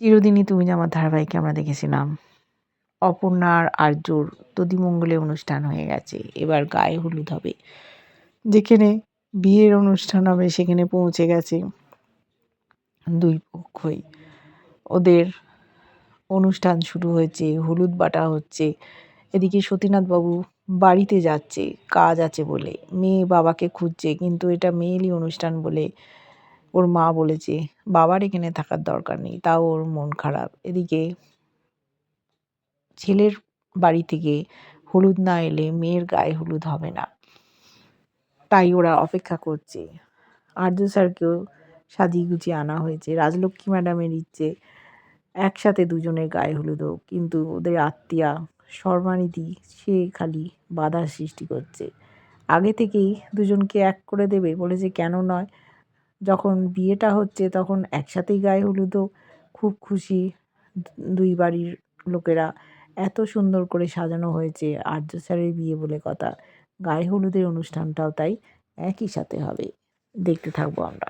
চিরদিনই তুমি আমার ধারাবাহিকে আমরা দেখেছিলাম। অপর্ণা আর আর্যর দধিমঙ্গলে অনুষ্ঠান হয়ে গেছে। এবার গায়ে হলুদ হবে। যেখানে বিয়ের অনুষ্ঠান হবে, সেখানে পৌঁছে গেছে দুই পক্ষই। ওদের অনুষ্ঠান শুরু হয়েছে, হলুদ বাটা হচ্ছে। এদিকে সতীনাথবাবু বাড়িতে যাচ্ছে, কাজ আছে বলে। মেয়ে বাবাকে খুঁজছে, কিন্তু এটা মেয়েলি অনুষ্ঠান বলে ওর মা বলেছে, বাবার এখানে থাকার দরকার নেই, তাও ওর মন খারাপ। এদিকে ছেলের বাড়ি থেকে হলুদ না এলে মেয়ের গায়ে হলুদ হবে না। তাই ওরা অপেক্ষা করছে। আর্য স্যারকেও সাজিয়ে গুছিয়ে আনা হয়েছে। রাজলক্ষ্মী ম্যাডামের ইচ্ছে, একসাথে দুজনের গায়ে হলুদ হোক, কিন্তু ওদের আত্মীয়া সর্বানিধি, সে খালি বাধার সৃষ্টি করছে। আগে থেকেই দুজনকে এক করে দেবে বলেছে, কেন নয়? যখন বিয়েটা হচ্ছে তখন একসাথেই গায়ে হলুদও খুব খুশি দুই বাড়ির লোকেরা। এত সুন্দর করে সাজানো হয়েছে আর্য স্যারের বিয়ে বলে কথা। গায়ে হলুদের অনুষ্ঠানটাও তাই একই সাথে হবে। দেখতে থাকব আমরা।